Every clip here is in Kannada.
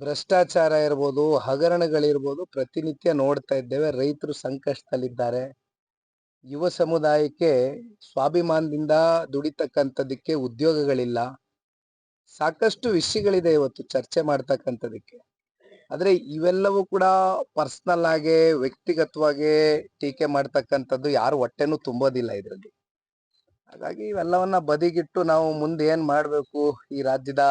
ಭ್ರಷ್ಟಾಚಾರ ಇರ್ಬೋದು, ಹಗರಣಗಳಿರ್ಬೋದು ಪ್ರತಿನಿತ್ಯ ನೋಡ್ತಾ ಇದ್ದೇವೆ. ರೈತರು ಸಂಕಷ್ಟದಲ್ಲಿದ್ದಾರೆ. ಯುವ ಸಮುದಾಯಕ್ಕೆ ಸ್ವಾಭಿಮಾನದಿಂದ ದುಡಿತಕ್ಕಂಥದಕ್ಕೆ ಉದ್ಯೋಗಗಳಿಲ್ಲ. ಸಾಕಷ್ಟು ವಿಷಯಗಳಿದೆ ಇವತ್ತು ಚರ್ಚೆ ಮಾಡ್ತಕ್ಕಂಥದಕ್ಕೆ ಆದರೆ ಇವೆಲ್ಲವೂ ಕೂಡ ಪರ್ಸನಲ್ ಆಗಿ, ವ್ಯಕ್ತಿಗತವಾಗಿ ಟೀಕೆ ಮಾಡ್ತಕ್ಕಂಥದ್ದು ಯಾರು ಹೊಟ್ಟೆನೂ ತುಂಬೋದಿಲ್ಲ ಇದರಲ್ಲಿ. ಹಾಗಾಗಿ ಇವೆಲ್ಲವನ್ನ ಬದಿಗಿಟ್ಟು ನಾವು ಮುಂದೆ ಏನು ಮಾಡಬೇಕು? ಈ ರಾಜ್ಯದ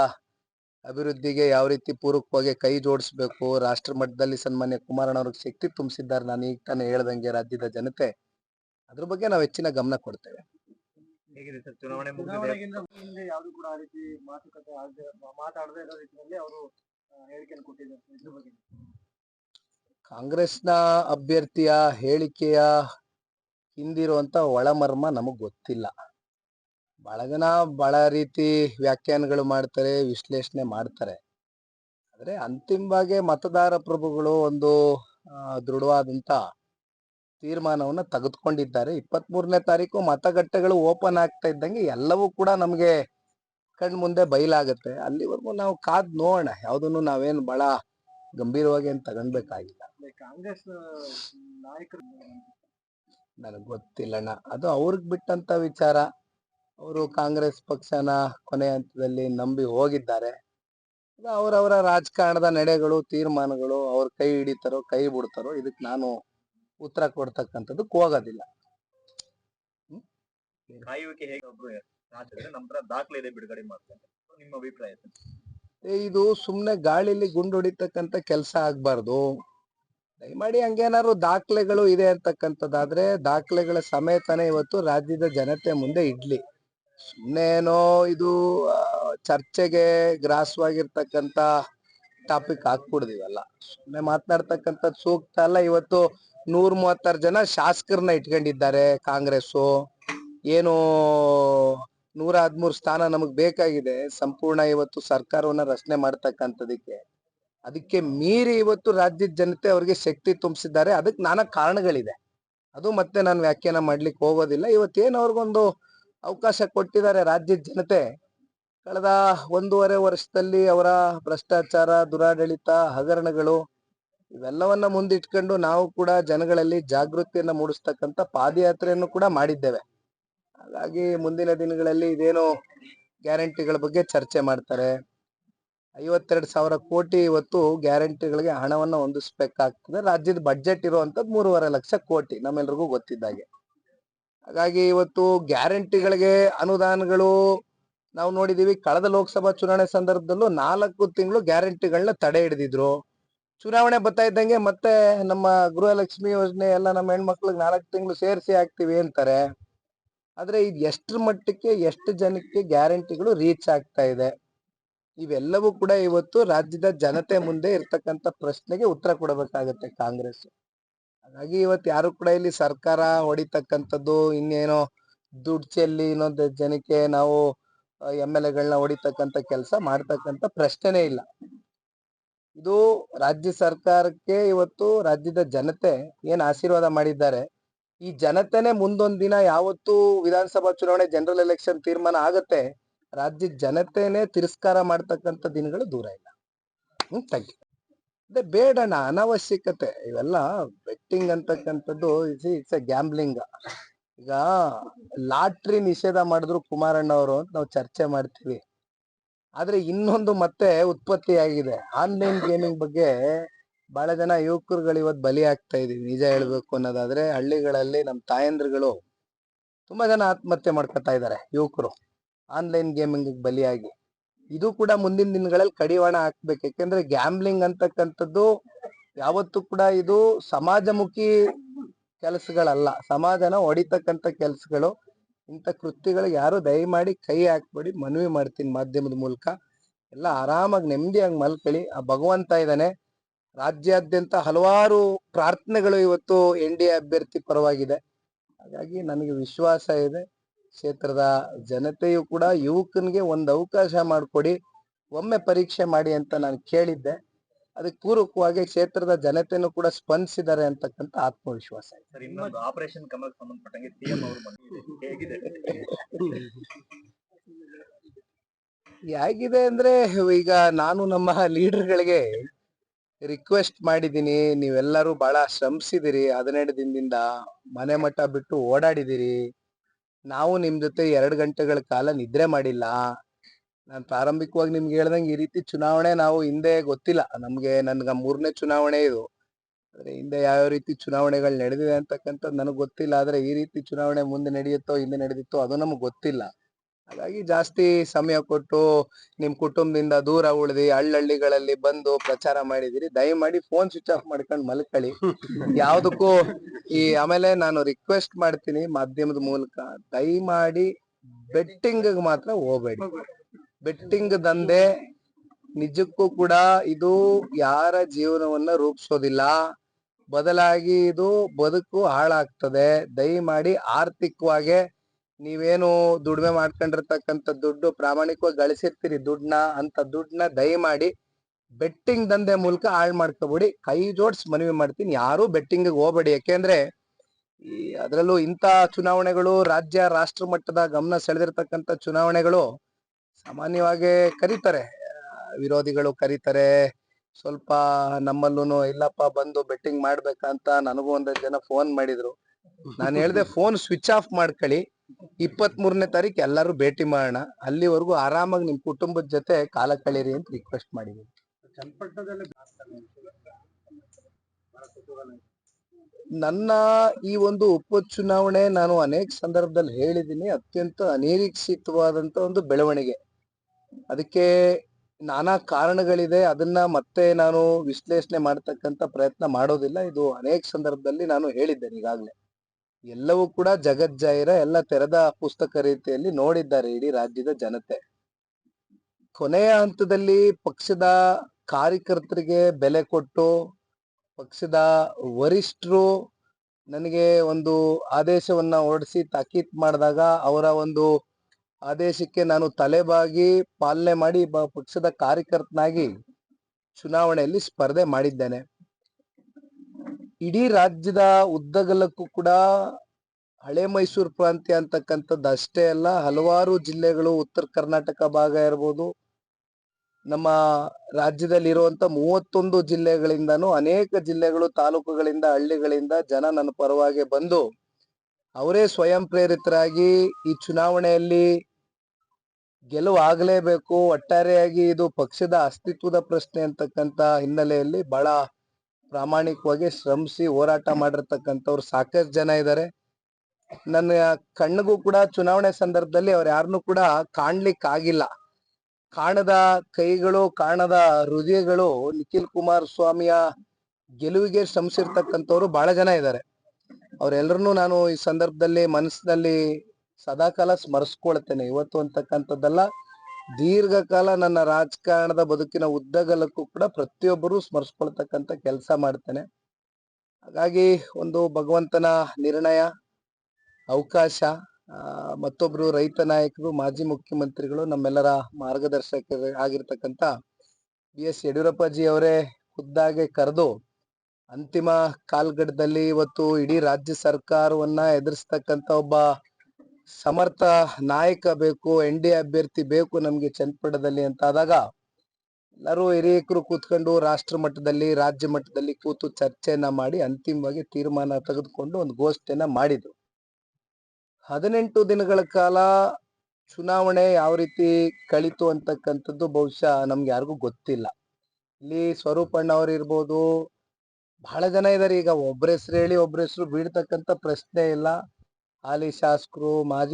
ಅಭಿವೃದ್ಧಿಗೆ ಯಾವ ರೀತಿ ಪೂರಕವಾಗಿ ಕೈ ಜೋಡಿಸ್ಬೇಕು? ರಾಷ್ಟ್ರ ಮಟ್ಟದಲ್ಲಿ ಸನ್ಮಾನ್ಯ ಕುಮಾರಣ್ಣವ್ರಿಗೆ ಶಕ್ತಿ ತುಂಬಿಸಿದ್ದಾರೆ. ನಾನು ಈಗ ತಾನೇ ಹೇಳ್ದಂಗೆ ರಾಜ್ಯದ ಜನತೆ. ಅದ್ರ ಬಗ್ಗೆ ನಾವು ಹೆಚ್ಚಿನ ಗಮನ ಕೊಡ್ತೇವೆ. ಹೇಗಿದೆ ಸರ್? ಚುನಾವಣೆ ಮುಗಿದಿದೆ. ಚುನಾವಣೆಗಿಂತ ಹಿಂದೆ ಯಾವ್ದು ಕೂಡ ಆ ರೀತಿ ಮಾತುಕತೆ ಮಾತಾಡದೇ ಇರೋ ರೀತಿಯಲ್ಲಿ ಅವರು ಹೇಳಿಕೆಯನ್ನು ಕೊಟ್ಟಿದ್ದಾರೆ ಇದ್ರ ಬಗ್ಗೆ. ಕಾಂಗ್ರೆಸ್ನ ಅಭ್ಯರ್ಥಿಯ ಹೇಳಿಕೆಯ ಹಿಂದಿರುವಂತ ಒಳಮರ್ಮ ನಮಗ್ ಗೊತ್ತಿಲ್ಲ. ಬಹಳ ಜನ ಬಹಳ ರೀತಿ ವ್ಯಾಖ್ಯಾನಗಳು ಮಾಡ್ತಾರೆ ವಿಶ್ಲೇಷಣೆ ಮಾಡ್ತಾರೆ. ಆದ್ರೆ ಅಂತಿಮವಾಗಿ ಮತದಾರ ಪ್ರಭುಗಳು ಒಂದು ದೃಢವಾದಂತ ತೀರ್ಮಾನವನ್ನ ತೆಗೆದುಕೊಂಡಿದ್ದಾರೆ. ಇಪ್ಪತ್ತ್ ಮೂರನೇ ತಾರೀಕು ಮತಗಟ್ಟೆಗಳು ಓಪನ್ ಆಗ್ತಾ ಇದ್ದಂಗೆ ಎಲ್ಲವೂ ಕೂಡ ನಮಗೆ ಕಣ್ ಮುಂದೆ ಬಯಲಾಗತ್ತೆ. ಅಲ್ಲಿವರೆಗೂ ನಾವು ಕಾದ್ ನೋಡೋಣ. ಯಾವ್ದನ್ನು ನಾವೇನು ಬಹಳ ಗಂಭೀರವಾಗಿ ಏನ್ ತಗೊಂಡ್ಬೇಕಾಗಿಲ್ಲ. ಕಾಂಗ್ರೆಸ್ ನಾಯಕರು ನನಗೆ ಗೊತ್ತಿಲ್ಲಣ್ಣ. ಅದು ಅವ್ರಿಗೆ ಬಿಟ್ಟಂತ ವಿಚಾರ. ಅವರು ಕಾಂಗ್ರೆಸ್ ಪಕ್ಷನ ಕೊನೆ ಹಂತದಲ್ಲಿ ನಂಬಿ ಹೋಗಿದ್ದಾರೆ. ಅವರವರ ರಾಜಕಾರಣದ ನಡೆಗಳು ತೀರ್ಮಾನಗಳು ಅವ್ರ ಕೈ ಹಿಡಿತಾರೋ ಕೈ ಬಿಡ್ತಾರೋ ಇದಕ್ಕೆ ನಾನು ಉತ್ತರ ಕೊಡ್ತಕ್ಕಂಥದ್ದು ಹೋಗೋದಿಲ್ಲ. ಕಾಯುವಿಕೆ ಹೇಗೆ ಒಬ್ರು ರಾಜ್ಯದಲ್ಲಿ ನಂತರ ದಾಖಲೆ ಇದೆ ಬಿಡುಗಡೆ ಮಾಡ್ತಾರೆ ನಿಮ್ಮ ಅಭಿಪ್ರಾಯ ಇದು ಸುಮ್ನೆ ಗಾಳಿಲಿ ಗುಂಡು ಹೊಡಿತಕ್ಕಂತ ಕೆಲಸ ಆಗ್ಬಾರ್ದು. ದಯಮಾಡಿ ಹಂಗೇನಾದ್ರು ದಾಖಲೆಗಳು ಇದೆ ಅಂತಕ್ಕಂಥದ್ದಾದ್ರೆ ದಾಖಲೆಗಳ ಸಮೇತನೇ ಇವತ್ತು ರಾಜ್ಯದ ಜನತೆ ಮುಂದೆ ಇಡ್ಲಿ. ಸುಮ್ನೆ ಏನೋ ಇದು ಚರ್ಚೆಗೆ ಗ್ರಾಸವಾಗಿರ್ತಕ್ಕಂತ ಟಾಪಿಕ್ ಹಾಕ್ಬಿಡ್ದಿವಲ್ಲ. ಸುಮ್ಮನೆ ಮಾತನಾಡ್ತಕ್ಕಂಥದ್ದು ಸೂಕ್ತ ಅಲ್ಲ. ಇವತ್ತು ನೂರ್ ಮೂವತ್ತಾರು ಜನ ಶಾಸಕರನ್ನ ಇಟ್ಕೊಂಡಿದ್ದಾರೆ ಕಾಂಗ್ರೆಸ್ಸು. ಏನು ನೂರ ಹದ್ಮೂರು ಸ್ಥಾನ ನಮಗ್ ಬೇಕಾಗಿದೆ. ಸಂಪೂರ್ಣ ಇವತ್ತು ಸರ್ಕಾರವನ್ನ ರಚನೆ ಮಾಡ್ತಕ್ಕಂಥದಕ್ಕೆ. ಅದಕ್ಕೆ ಮೀರಿ ಇವತ್ತು ರಾಜ್ಯದ ಜನತೆ ಅವ್ರಿಗೆ ಶಕ್ತಿ ತುಂಬಿಸಿದ್ದಾರೆ. ಅದಕ್ಕೆ ನಾನಾ ಕಾರಣಗಳಿದೆ. ಅದು ಮತ್ತೆ ನಾನು ವ್ಯಾಖ್ಯಾನ ಮಾಡ್ಲಿಕ್ಕೆ ಹೋಗೋದಿಲ್ಲ. ಇವತ್ತೇನು ಅವ್ರಿಗೊಂದು ಅವಕಾಶ ಕೊಟ್ಟಿದ್ದಾರೆ ರಾಜ್ಯದ ಜನತೆ. ಕಳೆದ ಒಂದೂವರೆ ವರ್ಷದಲ್ಲಿ ಅವರ ಭ್ರಷ್ಟಾಚಾರ, ದುರಾಡಳಿತ, ಹಗರಣಗಳು ಇವೆಲ್ಲವನ್ನ ಮುಂದಿಟ್ಕೊಂಡು ನಾವು ಕೂಡ ಜನಗಳಲ್ಲಿ ಜಾಗೃತಿಯನ್ನ ಮೂಡಿಸ್ತಕ್ಕಂಥ ಪಾದಯಾತ್ರೆಯನ್ನು ಕೂಡ ಮಾಡಿದ್ದೇವೆ. ಹಾಗಾಗಿ ಮುಂದಿನ ದಿನಗಳಲ್ಲಿ ಇದೇನು ಗ್ಯಾರಂಟಿಗಳ ಬಗ್ಗೆ ಚರ್ಚೆ ಮಾಡ್ತಾರೆ. ಐವತ್ತೆರಡು ಸಾವಿರ ಕೋಟಿ ಇವತ್ತು ಗ್ಯಾರಂಟಿಗಳಿಗೆ ಹಣವನ್ನ ಹೊಂದಿಸ್ಬೇಕಾಗ್ತದೆ. ರಾಜ್ಯದ ಬಡ್ಜೆಟ್ ಇರುವಂತದ್ದು ಮೂರುವರೆ ಲಕ್ಷ ಕೋಟಿ ನಮ್ಮೆಲ್ರಿಗೂ ಗೊತ್ತಿದ್ದಾಗೆ. ಹಾಗಾಗಿ ಇವತ್ತು ಗ್ಯಾರಂಟಿಗಳಿಗೆ ಅನುದಾನಗಳು ನಾವು ನೋಡಿದೀವಿ, ಕಳೆದ ಲೋಕಸಭಾ ಚುನಾವಣೆ ಸಂದರ್ಭದಲ್ಲೂ ನಾಲ್ಕು ತಿಂಗಳು ಗ್ಯಾರಂಟಿಗಳನ್ನ ತಡೆ ಹಿಡಿದಿದ್ರು. ಚುನಾವಣೆ ಬರ್ತಾ ಇದ್ದಂಗೆ ಮತ್ತೆ ನಮ್ಮ ಗೃಹಲಕ್ಷ್ಮಿ ಯೋಜನೆ ಎಲ್ಲ ನಮ್ಮ ಹೆಣ್ಮಕ್ಳಿಗೆ ನಾಲ್ಕು ತಿಂಗಳು ಸೇರಿಸಿ ಹಾಕ್ತಿವಿ ಅಂತಾರೆ. ಆದ್ರೆ ಇದು ಎಷ್ಟ್ರ ಮಟ್ಟಕ್ಕೆ ಎಷ್ಟು ಜನಕ್ಕೆ ಗ್ಯಾರಂಟಿಗಳು ರೀಚ್ ಆಗ್ತಾ ಇದೆ? ಇವೆಲ್ಲವೂ ಕೂಡ ಇವತ್ತು ರಾಜ್ಯದ ಜನತೆ ಮುಂದೆ ಇರ್ತಕ್ಕಂಥ ಪ್ರಶ್ನೆಗೆ ಉತ್ತರ ಕೊಡಬೇಕಾಗತ್ತೆ ಕಾಂಗ್ರೆಸ್. ಹಾಗಾಗಿ ಇವತ್ತು ಯಾರು ಕೂಡ ಇಲ್ಲಿ ಸರ್ಕಾರ ಹೊಡಿತಕ್ಕಂಥದ್ದು ಇನ್ನೇನೋ ದುಡ್ಡು ಚೆಲ್ಲಿ ಇನ್ನೊಂದು ಜನಕ್ಕೆ ನಾವು ಎಂ ಎಲ್ ಎಗಳನ್ನ ಹೊಡಿತಕ್ಕಂಥ ಕೆಲಸ ಮಾಡ್ತಕ್ಕಂಥ ಪ್ರಶ್ನೆನೇ ಇಲ್ಲ. ಇದು ರಾಜ್ಯ ಸರ್ಕಾರಕ್ಕೆ ಇವತ್ತು ರಾಜ್ಯದ ಜನತೆ ಏನ್ ಆಶೀರ್ವಾದ ಮಾಡಿದ್ದಾರೆ? ಈ ಜನತೆನೆ ಮುಂದೊಂದ್ ದಿನ ಯಾವತ್ತು ವಿಧಾನಸಭಾ ಚುನಾವಣೆ ಜನರಲ್ ಎಲೆಕ್ಷನ್ ತೀರ್ಮಾನ ಆಗತ್ತೆ. ರಾಜ್ಯದ ಜನತೆನೆ ತಿರಸ್ಕಾರ ಮಾಡ್ತಕ್ಕಂಥ ದಿನಗಳು ದೂರ ಇಲ್ಲ. ಹ್ಮ್ ಥ್ಯಾಂಕ್ ಯು ಅದೇ ಬೇಡಣ್ಣ ಅನವಶ್ಯಕತೆ. ಇವೆಲ್ಲ ಬೆಟ್ಟಿಂಗ್ ಅಂತಕ್ಕಂಥದ್ದು ಇಟ್ಸ್ ಎ ಗ್ಯಾಂಬ್ಲಿಂಗ್ ಈಗ ಲಾಟ್ರಿ ನಿಷೇಧ ಮಾಡಿದ್ರು ಕುಮಾರಣ್ಣ ಅವರು ಅಂತ ನಾವು ಚರ್ಚೆ ಮಾಡ್ತೀವಿ. ಆದ್ರೆ ಇನ್ನೊಂದು ಮತ್ತೆ ಉತ್ಪತ್ತಿ ಆಗಿದೆ. ಆನ್ಲೈನ್ ಗೇಮಿಂಗ್ ಬಗ್ಗೆ ಬಹಳ ಜನ ಯುವಕರುಗಳು ಇವತ್ತು ಬಲಿ ಆಗ್ತಾ ಇದೀವಿ ನಿಜ ಹೇಳ್ಬೇಕು ಅನ್ನೋದಾದ್ರೆ ಹಳ್ಳಿಗಳಲ್ಲಿ ನಮ್ಮ ತಾಯಂದ್ರುಗಳು ತುಂಬಾ ಜನ ಆತ್ಮಹತ್ಯೆ ಮಾಡ್ಕೊತಾ ಇದ್ದಾರೆ, ಯುವಕರು. ಆನ್ಲೈನ್ ಗೇಮಿಂಗ್ ಬಲಿಯಾಗಿ. ಇದು ಕೂಡ ಮುಂದಿನ ದಿನಗಳಲ್ಲಿ ಕಡಿವಾಣ ಹಾಕ್ಬೇಕು. ಯಾಕೆಂದ್ರೆ ಗ್ಯಾಮ್ಲಿಂಗ್ ಅಂತಕ್ಕಂಥದ್ದು ಯಾವತ್ತೂ ಕೂಡ ಇದು ಸಮಾಜಮುಖಿ ಕೆಲಸಗಳಲ್ಲ. ಸಮಾಜನ ಹೊಡಿತಕ್ಕಂಥ ಕೆಲಸಗಳು. ಇಂಥ ಕೃತ್ಯಗಳಿಗೆ ಯಾರು ದಯಮಾಡಿ ಕೈ ಹಾಕ್ಬೇಡಿ. ಮನವಿ ಮಾಡ್ತೀನಿ ಮಾಧ್ಯಮದ ಮೂಲಕ. ಎಲ್ಲ ಆರಾಮಾಗಿ ನೆಮ್ಮದಿಯಾಗಿ ಮಲ್ಕೊಳ್ಳಿ. ಆ ಭಗವಂತ ಇದ್ದಾನೆ. ರಾಜ್ಯಾದ್ಯಂತ ಹಲವಾರು ಪ್ರಾರ್ಥನೆಗಳು ಇವತ್ತು ಎನ್ ಡಿ ಅಭ್ಯರ್ಥಿ ಪರವಾಗಿದೆ. ಹಾಗಾಗಿ ನನಗೆ ವಿಶ್ವಾಸ ಇದೆ. ಕ್ಷೇತ್ರದ ಜನತೆಯು ಕೂಡ ಯುವಕನಿಗೆ ಒಂದು ಅವಕಾಶ ಮಾಡಿಕೊಡಿ ಒಮ್ಮೆ ಪರೀಕ್ಷೆ ಮಾಡಿ ಅಂತ ನಾನು ಕೇಳಿದ್ದೆ. ಅದಕ್ಕೆ ಪೂರಕವಾಗಿ ಕ್ಷೇತ್ರದ ಜನತೆನೂ ಕೂಡ ಸ್ಪಂದಿಸಿದ್ದಾರೆ ಅಂತಕ್ಕಂಥ ಆತ್ಮವಿಶ್ವಾಸ ಆಪರೇಷನ್ ಕಮಲಕ್ಕೆ ಸಂಬಂಧಪಟ್ಟಂಗೆ ಸಿಎಂ ಹೇಗಿದೆ? ಹೇಗಿದೆ ಅಂದ್ರೆ ಈಗ ನಾನು ನಮ್ಮ ಲೀಡರ್ಗಳಿಗೆ ರಿಕ್ವೆಸ್ಟ್ ಮಾಡಿದ್ದೀನಿ ನೀವೆಲ್ಲರೂ ಬಹಳ ಶ್ರಮಿಸಿದಿರಿ ಹದಿನೆಂಟು ದಿನದಿಂದ ಮನೆ ಮಠ ಬಿಟ್ಟು ಓಡಾಡಿದಿರಿ ನಾವು ನಿಮ್ ಜೊತೆ ಎರಡು ಗಂಟೆಗಳ ಕಾಲ ನಿದ್ರೆ ಮಾಡಿಲ್ಲ. ನಾನು ಪ್ರಾರಂಭಿಕವಾಗಿ ನಿಮ್ಗೆ ಹೇಳ್ದಂಗೆ ಈ ರೀತಿ ಚುನಾವಣೆ ನಾವು ಹಿಂದೆ ಗೊತ್ತಿಲ್ಲ. ನಮ್ಗೆ ನನ್ಗೆ ಮೂರನೇ ಚುನಾವಣೆ ಇದು. ಆದ್ರೆ ಹಿಂದೆ ಯಾವ ರೀತಿ ಚುನಾವಣೆಗಳು ನಡೆದಿದೆ ಅಂತಕ್ಕಂಥದ್ದು ನನಗೆ ಗೊತ್ತಿಲ್ಲ. ಆದ್ರೆ ಈ ರೀತಿ ಚುನಾವಣೆ ಮುಂದೆ ನಡೆಯುತ್ತೋ, ಹಿಂದೆ ನಡೆದಿತ್ತೋ ಅದು ನಮ್ಗೆ ಗೊತ್ತಿಲ್ಲ. ಹಾಗಾಗಿ ಜಾಸ್ತಿ ಸಮಯ ಕೊಟ್ಟು ನಿಮ್ ಕುಟುಂಬದಿಂದ ದೂರ ಉಳಿದಿ ಹಳ್ಳಹಳ್ಳಿಗಳಲ್ಲಿ ಬಂದು ಪ್ರಚಾರ ಮಾಡಿದಿರಿ. ದಯಮಾಡಿ ಫೋನ್ ಸ್ವಿಚ್ ಆಫ್ ಮಾಡ್ಕೊಂಡು ಮಲ್ಕೊಳ್ಳಿ. ಯಾವ್ದಕ್ಕೂ ಈ ಆಮೇಲೆ ನಾನು ರಿಕ್ವೆಸ್ಟ್ ಮಾಡ್ತೀನಿ ಮಾಧ್ಯಮದ ಮೂಲಕ. ದಯಮಾಡಿ ಬೆಟ್ಟಿಂಗ್ ಮಾತ್ರ ಹೋಗ್ಬೇಡಿ. ಬೆಟ್ಟಿಂಗ್ ದಂಧೆ ನಿಜಕ್ಕೂ ಕೂಡ ಇದು ಯಾರ ಜೀವನವನ್ನ ರೂಪಿಸೋದಿಲ್ಲ. ಬದಲಾಗಿ ಇದು ಬದುಕು ಹಾಳಾಗ್ತದೆ. ದಯಮಾಡಿ ಆರ್ಥಿಕವಾಗಿ ನೀವೇನು ದುಡಿಮೆ ಮಾಡ್ಕೊಂಡಿರ್ತಕ್ಕಂಥ ದುಡ್ಡು ಪ್ರಾಮಾಣಿಕವಾಗಿ ಗಳಿಸಿರ್ತೀರಿ ದುಡ್ಡನ್ನ ಅಂತ ದುಡ್ಡನ್ನ ದಯಮಾಡಿ ಬೆಟ್ಟಿಂಗ್ ದಂಧೆ ಮೂಲಕ ಹಾಳು ಮಾಡ್ಕೋಬೇಡಿ. ಕೈ ಜೋಡ್ಸ್ ಮನವಿ ಮಾಡ್ತೀನಿ. ಯಾರು ಬೆಟ್ಟಿಂಗ್ ಹೋಗ್ಬೇಡಿ. ಯಾಕೆಂದ್ರೆ ಈ ಅದರಲ್ಲೂ ಇಂಥ ಚುನಾವಣೆಗಳು ರಾಜ್ಯ, ರಾಷ್ಟ್ರ ಮಟ್ಟದ ಗಮನ ಸೆಳೆದಿರ್ತಕ್ಕಂಥ ಚುನಾವಣೆಗಳು ಸಾಮಾನ್ಯವಾಗಿ ಕರೀತಾರೆ. ವಿರೋಧಿಗಳು ಕರೀತಾರೆ. ಸ್ವಲ್ಪ ನಮ್ಮಲ್ಲೂ ಇಲ್ಲಪ್ಪ ಬಂದು ಬೆಟ್ಟಿಂಗ್ ಮಾಡ್ಬೇಕಂತ ನನಗೂ ಒಂದಷ್ಟು ಜನ ಫೋನ್ ಮಾಡಿದ್ರು. ನಾನು ಹೇಳ್ದೆ, ಫೋನ್ ಸ್ವಿಚ್ ಆಫ್ ಮಾಡ್ಕೊಳ್ಳಿ ಇಪ್ಪತ್ತ್ ಮೂರನೇ ತಾರೀಕು ಎಲ್ಲರೂ ಭೇಟಿ ಮಾಡೋಣ. ಅಲ್ಲಿವರೆಗೂ ಆರಾಮಾಗಿ ನಿಮ್ ಕುಟುಂಬದ ಜೊತೆ ಕಾಲ ಕಳೀರಿ ಅಂತ ರಿಕ್ವೆಸ್ಟ್ ಇದೆ. ನನ್ನ ಈ ಒಂದು ಉಪಚುನಾವಣೆ ನಾನು ಅನೇಕ ಸಂದರ್ಭದಲ್ಲಿ ಹೇಳಿದ್ದೀನಿ. ಅತ್ಯಂತ ಅನಿರೀಕ್ಷಿತವಾದಂತ ಒಂದು ಬೆಳವಣಿಗೆ. ಅದಕ್ಕೆ ನಾನಾ ಕಾರಣಗಳಿದೆ. ಅದನ್ನ ಮತ್ತೆ ನಾನು ವಿಶ್ಲೇಷಣೆ ಮಾಡತಕ್ಕಂತ ಪ್ರಯತ್ನ ಮಾಡೋದಿಲ್ಲ. ಇದು ಅನೇಕ ಸಂದರ್ಭದಲ್ಲಿ ನಾನು ಹೇಳಿದ್ದೇನೆ ಈಗಾಗಲೇ. ಎಲ್ಲವೂ ಕೂಡ ಜಗಜ್ಜಾಹಿರ ಎಲ್ಲ ತೆರೆದ ಪುಸ್ತಕ ರೀತಿಯಲ್ಲಿ ನೋಡಿದ್ದಾರೆ ಇಡೀ ರಾಜ್ಯದ ಜನತೆ. ಕೊನೆಯ ಹಂತದಲ್ಲಿ ಪಕ್ಷದ ಕಾರ್ಯಕರ್ತರಿಗೆ ಬೆಲೆ ಕೊಟ್ಟು, ಪಕ್ಷದ ವರಿಷ್ಠರು ನನಗೆ ಒಂದು ಆದೇಶವನ್ನ ಹೊರಡಿಸಿ ತಾಕೀತ್ ಮಾಡಿದಾಗ ಅವರ ಒಂದು ಆದೇಶಕ್ಕೆ ನಾನು ತಲೆಬಾಗಿ ಪಾಲನೆ ಮಾಡಿ ಪಕ್ಷದ ಕಾರ್ಯಕರ್ತನಾಗಿ ಚುನಾವಣೆಯಲ್ಲಿ ಸ್ಪರ್ಧೆ ಮಾಡಿದ್ದೇನೆ. ಇಡೀ ರಾಜ್ಯದ ಉದ್ದಗಲಕ್ಕೂ ಕೂಡ ಹಳೆ ಮೈಸೂರು ಪ್ರಾಂತ್ಯ ಅಂತಕ್ಕಂಥದ್ದು ಅಷ್ಟೇ ಅಲ್ಲ, ಹಲವಾರು ಜಿಲ್ಲೆಗಳು ಉತ್ತರ ಕರ್ನಾಟಕ ಭಾಗ ಇರ್ಬೋದು. ನಮ್ಮ ರಾಜ್ಯದಲ್ಲಿ ಇರುವಂತ ಮೂವತ್ತೊಂದು ಜಿಲ್ಲೆಗಳಿಂದನೂ ಅನೇಕ ಜಿಲ್ಲೆಗಳು, ತಾಲೂಕುಗಳಿಂದ, ಹಳ್ಳಿಗಳಿಂದ ಜನ ನನ್ನ ಪರವಾಗಿ ಬಂದು ಅವರೇ ಸ್ವಯಂ ಪ್ರೇರಿತರಾಗಿ ಈ ಚುನಾವಣೆಯಲ್ಲಿ ಗೆಲುವು ಆಗಲೇಬೇಕು ಒಟ್ಟಾರೆಯಾಗಿ ಇದು ಪಕ್ಷದ ಅಸ್ತಿತ್ವದ ಪ್ರಶ್ನೆ ಅಂತಕ್ಕಂತ ಹಿನ್ನೆಲೆಯಲ್ಲಿ ಬಹಳ ಪ್ರಾಮಾಣಿಕವಾಗಿ ಶ್ರಮಿಸಿ ಹೋರಾಟ ಮಾಡಿರ್ತಕ್ಕಂಥವ್ರು ಸಾಕಷ್ಟು ಜನ ಇದ್ದಾರೆ ನನ್ನ ಕಣ್ಣಿಗೂ ಕೂಡ ಚುನಾವಣೆ ಸಂದರ್ಭದಲ್ಲಿ ಅವ್ರು ಯಾರನ್ನೂ ಕೂಡ ಕಾಣ್ಲಿಕ್ಕೆ ಆಗಿಲ್ಲ. ಕಾಣದ ಕೈಗಳು, ಕಾಣದ ಹೃದಯಗಳು ನಿಖಿಲ್ ಕುಮಾರ್ ಸ್ವಾಮಿಯ ಗೆಲುವಿಗೆ ಶ್ರಮಿಸಿರ್ತಕ್ಕಂಥವ್ರು ಬಹಳ ಜನ ಇದ್ದಾರೆ ಅವರೆಲ್ಲರನ್ನೂ ನಾನು ಈ ಸಂದರ್ಭದಲ್ಲಿ ಮನಸ್ಸಿನಲ್ಲಿ ಸದಾಕಾಲ ಸ್ಮರಿಸ್ಕೊಳ್ತೇನೆ. ಇವತ್ತು ಅಂತಕ್ಕಂಥದ್ದಲ್ಲ. ದೀರ್ಘಕಾಲ ನನ್ನ ರಾಜಕಾರಣದ ಬದುಕಿನ ಉದ್ದಗಲಕ್ಕೂ ಕೂಡ ಪ್ರತಿಯೊಬ್ಬರು ಸ್ಮರಿಸ್ಕೊಳ್ತಕ್ಕಂಥ ಕೆಲಸ ಮಾಡ್ತೇನೆ. ಹಾಗಾಗಿ ಒಂದು ಭಗವಂತನ ನಿರ್ಣಯ, ಅವಕಾಶ ಮತ್ತೊಬ್ಬರು ರೈತ ನಾಯಕರು, ಮಾಜಿ ಮುಖ್ಯಮಂತ್ರಿಗಳು ನಮ್ಮೆಲ್ಲರ ಮಾರ್ಗದರ್ಶಕ ಆಗಿರ್ತಕ್ಕಂಥ ಬಿ ಎಸ್ ಯಡಿಯೂರಪ್ಪಜಿ ಅವರೇ ಖುದ್ದಾಗೆ ಕರೆದು ಅಂತಿಮ ಕಾಲ್ಗಡದಲ್ಲಿ ಇವತ್ತು ಇಡೀ ರಾಜ್ಯ ಸರ್ಕಾರವನ್ನ ಎದುರಿಸ್ತಕ್ಕಂಥ ಒಬ್ಬ ಸಮರ್ಥ ನಾಯಕ ಬೇಕು, ಎನ್ ಡಿ ಅಭ್ಯರ್ಥಿ ಬೇಕು ನಮ್ಗೆ ಚನ್ನಪಟ್ಟಣದಲ್ಲಿ ಅಂತ ಆದಾಗ ಎಲ್ಲರೂ ಹಿರಿಯಕರು ಕೂತ್ಕೊಂಡು ರಾಷ್ಟ್ರ ಮಟ್ಟದಲ್ಲಿ, ರಾಜ್ಯ ಮಟ್ಟದಲ್ಲಿ ಕೂತು ಚರ್ಚೆಯನ್ನ ಮಾಡಿ ಅಂತಿಮವಾಗಿ ತೀರ್ಮಾನ ತೆಗೆದುಕೊಂಡು ಒಂದು ಗೋಷ್ಠಿಯನ್ನ ಮಾಡಿದ್ರು. ಹದಿನೆಂಟು ದಿನಗಳ ಕಾಲ ಚುನಾವಣೆ ಯಾವ ರೀತಿ ಕಳಿತು ಅಂತಕ್ಕಂಥದ್ದು ಬಹುಶಃ ನಮ್ಗೆ ಯಾರಿಗೂ ಗೊತ್ತಿಲ್ಲ. ಇಲ್ಲಿ ಸ್ವರೂಪಣ್ಣ ಅವ್ರು ಇರ್ಬೋದು, ಬಹಳ ಜನ ಇದಾರೆ. ಈಗ ಒಬ್ಬರ ಹೆಸರು ಹೇಳಿ ಒಬ್ಬರ ಹೆಸರು ಬೀಳ್ತಕ್ಕಂಥ ಪ್ರಶ್ನೆ ಇಲ್ಲ. ಹಾಲಿ ಶಾಸಕರು ಮಾಜಿ